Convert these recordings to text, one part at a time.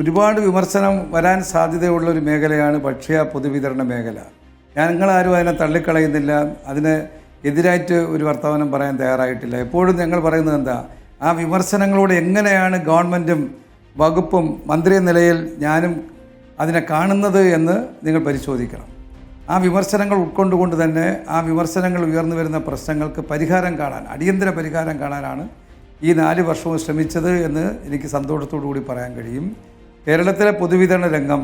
ഒരുപാട് വിമർശനം വരാൻ സാധ്യതയുള്ള ഒരു മേഖലയാണ് ഭക്ഷ്യ പൊതുവിതരണ മേഖല. ഞങ്ങളാരും അതിനെ തള്ളിക്കളയുന്നില്ല. അതിന് എതിരായിട്ട് ഒരു വർത്തമാനം പറയാൻ തയ്യാറായിട്ടില്ല. എപ്പോഴും ഞങ്ങൾ പറയുന്നത് എന്താ? ആ വിമർശനങ്ങളോട് എങ്ങനെയാണ് ഗവൺമെന്റും വകുപ്പും മന്ത്രി നിലയിൽ ഞാനും അതിനെ കാണുന്നത് എന്ന് നിങ്ങൾ പരിശോധിക്കണം. ആ വിമർശനങ്ങൾ ഉൾക്കൊണ്ടുകൊണ്ട് തന്നെ ആ വിമർശനങ്ങൾ ഉയർന്നു വരുന്ന പ്രശ്നങ്ങൾക്ക് പരിഹാരം കാണാൻ അടിയന്തര പരിഹാരം കാണാനാണ് ഈ നാല് വർഷവും ശ്രമിച്ചത് എന്ന് എനിക്ക് സന്തോഷത്തോടു കൂടി പറയാൻ കഴിയും. കേരളത്തിലെ പൊതുവിതരണ രംഗം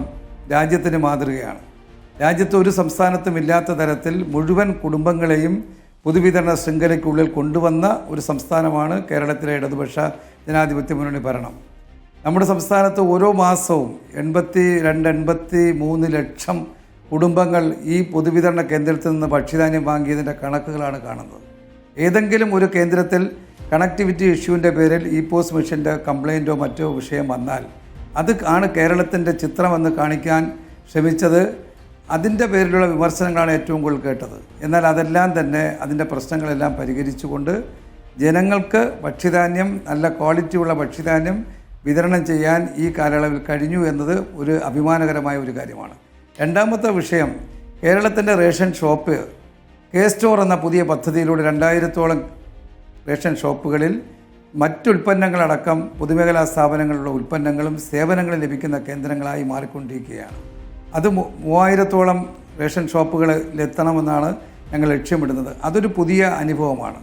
രാജ്യത്തിന് മാതൃകയാണ്. രാജ്യത്ത് ഒരു സംസ്ഥാനത്തും ഇല്ലാത്ത തരത്തിൽ മുഴുവൻ കുടുംബങ്ങളെയും പൊതുവിതരണ ശൃംഖലയ്ക്കുള്ളിൽ കൊണ്ടുവന്ന ഒരു സംസ്ഥാനമാണ് കേരളത്തിലെ ഇടതുപക്ഷ ജനാധിപത്യ മുന്നണി ഭരണം. നമ്മുടെ സംസ്ഥാനത്ത് ഓരോ മാസവും എൺപത്തി രണ്ട് എൺപത്തി മൂന്ന് ലക്ഷം കുടുംബങ്ങൾ ഈ പൊതുവിതരണ കേന്ദ്രത്തിൽ നിന്ന് ഭക്ഷ്യധാന്യം വാങ്ങിയതിന്റെ കണക്കുകളാണ് കാണുന്നത്. ഏതെങ്കിലും ഒരു കേന്ദ്രത്തിൽ കണക്ടിവിറ്റി ഇഷ്യൂവിന്റെ പേരിൽ ഇ പോസ്റ്റ് മെഷീന്റെ കംപ്ലൈന്റോ മറ്റോ വിഷയം വന്നാൽ അത് ആണ് കേരളത്തിന്റെ ചിത്രമെന്ന് കാണിക്കാൻ ശ്രമിച്ചത്. അതിന്റെ പേരിലുള്ള വിമർശനങ്ങളാണ് ഏറ്റവും കൂടുതൽ കേട്ടത്. എന്നാൽ അതെല്ലാം തന്നെ അതിന്റെ പ്രശ്നങ്ങളെല്ലാം പരിഹരിച്ചുകൊണ്ട് ജനങ്ങൾക്ക് ഭക്ഷ്യധാന്യം നല്ല ക്വാളിറ്റിയുള്ള ഭക്ഷ്യധാന്യം വിതരണം ചെയ്യാൻ ഈ കാലയളവിൽ കഴിഞ്ഞു എന്നത് ഒരു അഭിമാനകരമായ ഒരു കാര്യമാണ്. രണ്ടാമത്തെ വിഷയം കേരളത്തിന്റെ റേഷൻ ഷോപ്പ് കെ സ്റ്റോർ എന്ന പുതിയ പദ്ധതിയിലൂടെ രണ്ടായിരത്തോളം റേഷൻ ഷോപ്പുകളിൽ മറ്റുൽപ്പന്നങ്ങളടക്കം പൊതുമേഖലാ സ്ഥാപനങ്ങളുടെ ഉൽപ്പന്നങ്ങളും സേവനങ്ങളും ലഭിക്കുന്ന കേന്ദ്രങ്ങളായി മാറിക്കൊണ്ടിരിക്കുകയാണ്. അത് മൂവായിരത്തോളം റേഷൻ ഷോപ്പുകളിലെത്തണമെന്നാണ് ഞങ്ങൾ ലക്ഷ്യമിടുന്നത്. അതൊരു പുതിയ അനുഭവമാണ്.